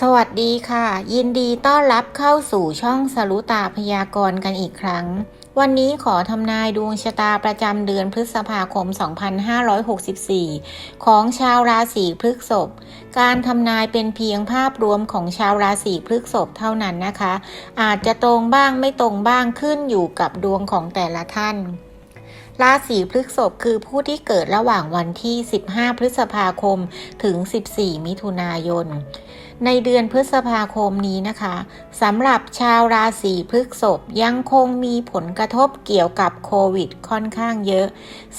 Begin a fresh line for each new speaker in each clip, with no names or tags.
สวัสดีค่ะ ยินดีต้อนรับเข้าสู่ช่องสรุตาพยากรณ์กันอีกครั้ง วันนี้ขอทำนายดวงชะตาประจำเดือนพฤษภาคม 2564 ของชาวราศีพฤษภการทำนายเป็นเพียงภาพรวมของชาวราศีพฤษภเท่านั้นนะคะ อาจจะตรงบ้างไม่ตรงบ้างขึ้นอยู่กับดวงของแต่ละท่าน ราศีพฤษภคือผู้ที่เกิดระหว่างวันที่ 15 พฤษภาคมถึง 14 มิถุนายน ในเดือนพฤษภาคมนี้นะคะสำหรับชาวราศีพฤษภยังคงมีผลกระทบเกี่ยวกับโควิดค่อนข้างเยอะ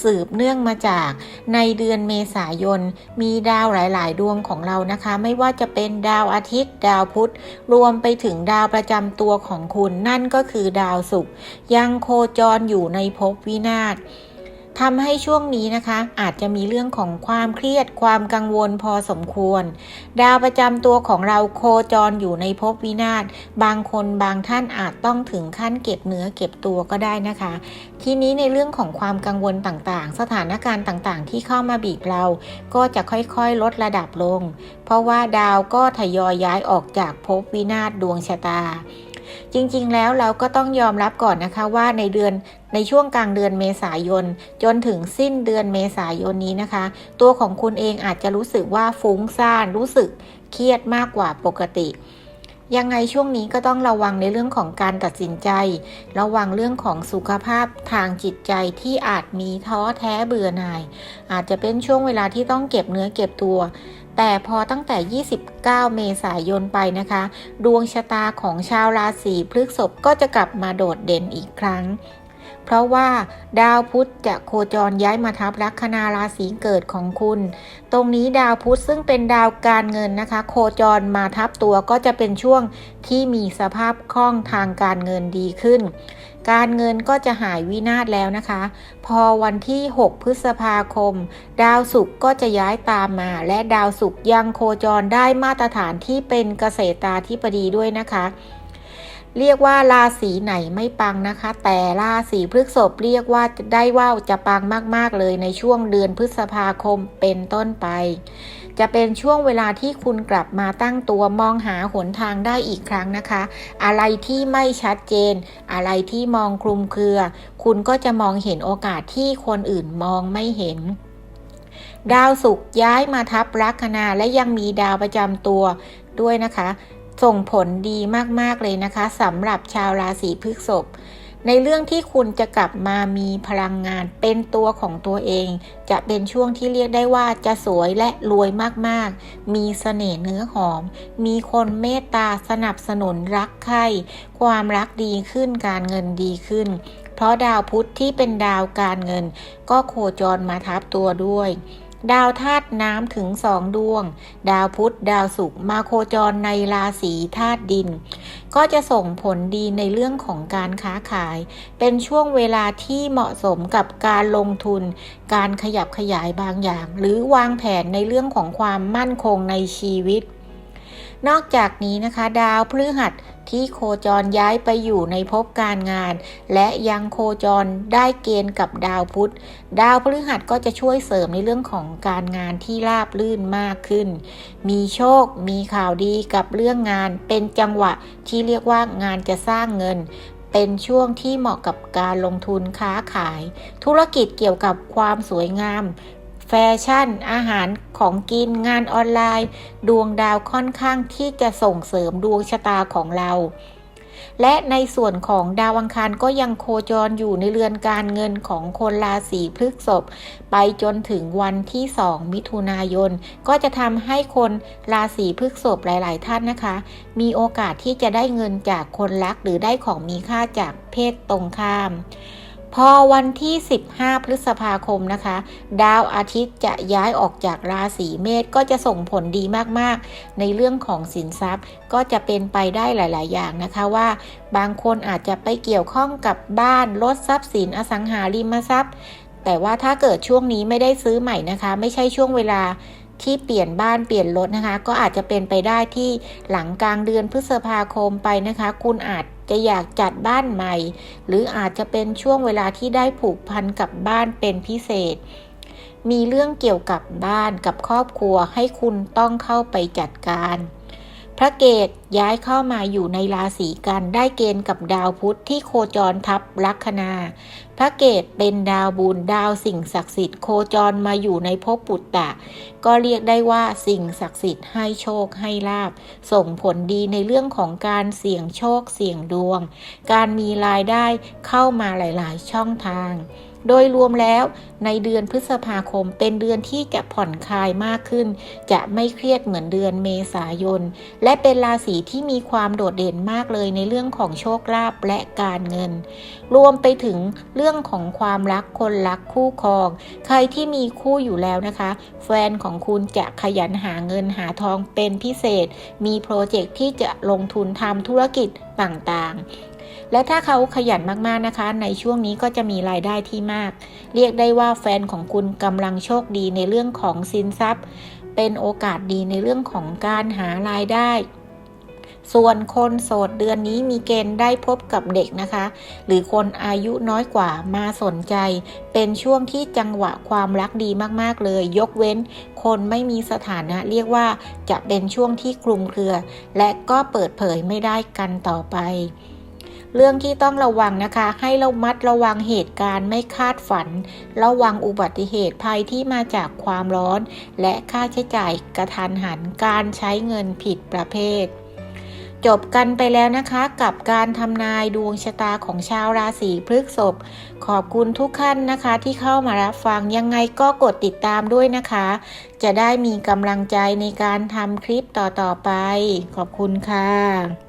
สืบเนื่องมาจากในเดือนเมษายน มีดาวหลาย ๆ ดวงของเรานะคะ ไม่ว่าจะเป็นดาวอาทิตย์ ดาวพุธ รวมไปถึงดาวประจำตัวของคุณนั่นก็คือดาวศุกร์ยังโคจรอยู่ในภพวินาศ ทำให้ช่วงนี้นะคะ อาจจะมีเรื่องของความเครียดความกังวลพอสมควร ดาวประจำตัวของเราโคจรอยู่ในภพวินาศบางคนบางท่านอาจต้องถึงขั้นเก็บเนื้อเก็บตัวก็ได้นะคะ ทีนี้ในเรื่องของความกังวลต่างๆ สถานการณ์ต่างๆ ที่เข้ามาบีบเรา ก็จะค่อยๆ ลดระดับลง เพราะว่าดาวก็ทยอยย้ายออกจากภพวินาศดวงชะตา จริงๆ แล้วเราก็ต้องยอมรับก่อนนะคะว่าในเดือนในช่วงกลางเดือนเมษายน จนถึงสิ้นเดือนเมษายนนี้นะคะ ตัวของคุณเองอาจจะรู้สึกว่าฟุ้งซ่านรู้สึกเครียดมากกว่าปกติ ยังไงช่วงนี้ก็ต้องระวังในเรื่องของการตัดสินใจ ระวังเรื่องของสุขภาพทางจิตใจที่อาจมีท้อแท้เบื่อหน่าย อาจจะเป็นช่วงเวลาที่ต้องเก็บเนื้อเก็บตัว แต่พอตั้งแต่ 29 เมษายนไปนะคะ ดวงชะตาของชาวราศีพฤษภก็จะกลับมาโดดเด่นอีกครั้ง เพราะว่าดาวพุธจะโคจรย้ายมาทับลัคนาราศีเกิดของคุณ ตรงนี้ดาวพุธซึ่งเป็นดาวการเงินนะคะ โคจรมาทับตัวก็จะเป็นช่วงที่มีสภาพคล่องทางการเงินดีขึ้น การเงินก็จะหายวินาศแล้วนะคะ พอวันที่ 6 พฤษภาคม ดาวศุกร์ก็จะย้ายตามมา และดาวศุกร์ยังโคจรได้มาตรฐานที่เป็นเกษตราธิบดีด้วยนะคะ เรียกว่าราศีไหนไม่ปังนะคะ แต่ราศีพฤษภเรียกว่าได้ว่าจะปังมากๆเลยในช่วงเดือนพฤษภาคมเป็นต้นไป จะเป็นช่วงเวลาที่คุณกลับมาตั้งตัวมองหาหนทางได้อีกครั้งนะคะ อะไรที่ไม่ชัดเจน อะไรที่มองคลุมเครือ คุณก็จะมองเห็นโอกาสที่คนอื่นมองไม่เห็นดาวศุกร์ย้ายมาทับลัคนาและยังมีดาวประจำตัวด้วยนะคะ ส่งผลดีมากๆเลยนะคะสำหรับชาวราศีพฤษภในเรื่องที่คุณจะกลับมามีพลังงานเป็นตัวของตัวเอง จะเป็นช่วงที่เรียกได้ว่าจะสวยและรวยมากๆ มีเสน่ห์เนื้อหอม มีคนเมตตาสนับสนุนรักใคร่ความรักดีขึ้นการเงินดีขึ้น เพราะดาวพุธที่เป็นดาวการเงิน ก็โคจรมาทับตัวด้วย ดาวธาตุน้ำถึงสองดวง ดาวพุธดาวศุกร์มาโคจรในราศีธาตุดิน ก็จะส่งผลดีในเรื่องของการค้าขาย เป็นช่วงเวลาที่เหมาะสมกับการลงทุน การขยับขยายบางอย่าง หรือวางแผนในเรื่องของความมั่นคงในชีวิต นอกจากนี้นะคะ ดาวพฤหัสที่โคจรย้ายไปอยู่ในภพการงาน และยังโคจรได้เกณฑ์กับดาวพุธ ดาวพฤหัสก็จะช่วยเสริมในเรื่องของการงานที่ราบรื่นมากขึ้น มีโชค มีข่าวดีกับเรื่องงาน เป็นจังหวะที่เรียกว่างานจะสร้างเงินเป็นช่วงที่เหมาะกับการลงทุนค้าขาย ธุรกิจเกี่ยวกับความสวยงาม แฟชั่น อาหารของกินงานออนไลน์ ดวงดาวค่อนข้างที่จะส่งเสริมดวงชะตาของเรา และในส่วนของดาวอังคารก็ยังโคจรอยู่ในเรือนการเงินของคนราศีพฤษภไปจนถึงวันที่ 2 มิถุนายน ก็จะทำให้คนราศีพฤษภหลาย ๆ ท่านนะคะ มีโอกาสที่จะได้เงินจากคนรักหรือได้ของมีค่าจากเพศตรงข้าม พอวันที่ 15 พฤษภาคมนะคะ ดาวอาทิตย์จะย้ายออกจากราศีเมษก็จะส่งผลดีมากๆ ในเรื่องของสินทรัพย์ก็จะเป็นไปได้หลาย ๆ อย่างนะคะว่า บางคนอาจจะไปเกี่ยวข้องกับบ้านรถทรัพย์สินอสังหาริมทรัพย์ แต่ว่าถ้าเกิดช่วงนี้ไม่ได้ซื้อใหม่นะคะ ไม่ใช่ช่วงเวลาที่เปลี่ยนบ้านเปลี่ยนรถนะคะ ก็อาจจะเป็นไปได้ที่หลังกลางเดือนพฤษภาคมไปนะคะ คุณอาจ จะอยากจัดบ้านใหม่ หรืออาจจะเป็นช่วงเวลาที่ได้ผูกพันกับบ้านเป็นพิเศษ มีเรื่องเกี่ยวกับบ้านกับครอบครัวให้คุณต้องเข้าไปจัดการ พระเกตย้ายเข้ามาอยู่ในราศีกันได้เกณฑ์กับดาวพุธที่โคจรทับลัคนา พระเกตเป็นดาวบุญดาวสิ่งศักดิ์สิทธิ์โคจรมาอยู่ในภพปุตตะ ก็เรียกได้ว่าสิ่งศักดิ์สิทธิ์ให้โชคให้ลาบ ส่งผลดีในเรื่องของการเสี่ยงโชคเสี่ยงดวง การมีรายได้เข้ามาหลาย ๆ ช่องทาง โดยรวมแล้วในเดือนพฤษภาคมเป็นเดือนที่จะผ่อนคลายมากขึ้น จะไม่เครียดเหมือนเดือนเมษายน และเป็นราศีที่มีความโดดเด่นมากเลยในเรื่องของโชคลาภและการเงิน รวมไปถึงเรื่องของความรักคนรักคู่ครอง ใครที่มีคู่อยู่แล้วนะคะ แฟนของคุณจะขยันหาเงินหาทองเป็นพิเศษ มีโปรเจกต์ที่จะลงทุนทำธุรกิจต่างๆ และถ้าเขาขยันมากๆนะคะ ในช่วงนี้ก็จะมีรายได้ที่มาก เรียกได้ว่าแฟนของคุณกำลังโชคดีในเรื่องของสินทรัพย์ เป็นโอกาสดีในเรื่องของการหารายได้ส่วนคนโสดเดือนนี้มีเกณฑ์ได้พบกับเด็กนะคะ หรือคนอายุน้อยกว่ามาสนใจ เป็นช่วงที่จังหวะความรักดีมากๆเลย ยกเว้นคนไม่มีสถานะ เรียกว่าจะเป็นช่วงที่คลุมเครือ และก็เปิดเผยไม่ได้กันต่อไป เรื่องที่ต้องระวังนะคะ ให้รามัดระวังเหตุการณ์ไม่คาดฝัน ระวังอุบัติเหตุภัยที่มาจากความร้อน และค่าใช้จ่ายกระทันหันการใช้เงินผิดประเภท จบกันไปแล้วนะคะกับการทำนายดวงชะตาของชาวราศีพฤษภขอบคุณทุกท่านนะคะที่เข้ามารับฟังยังไงก็กดติดตามด้วยนะคะ จะได้มีกำลังใจในการทำคลิปต่อๆไป ขอบคุณค่ะ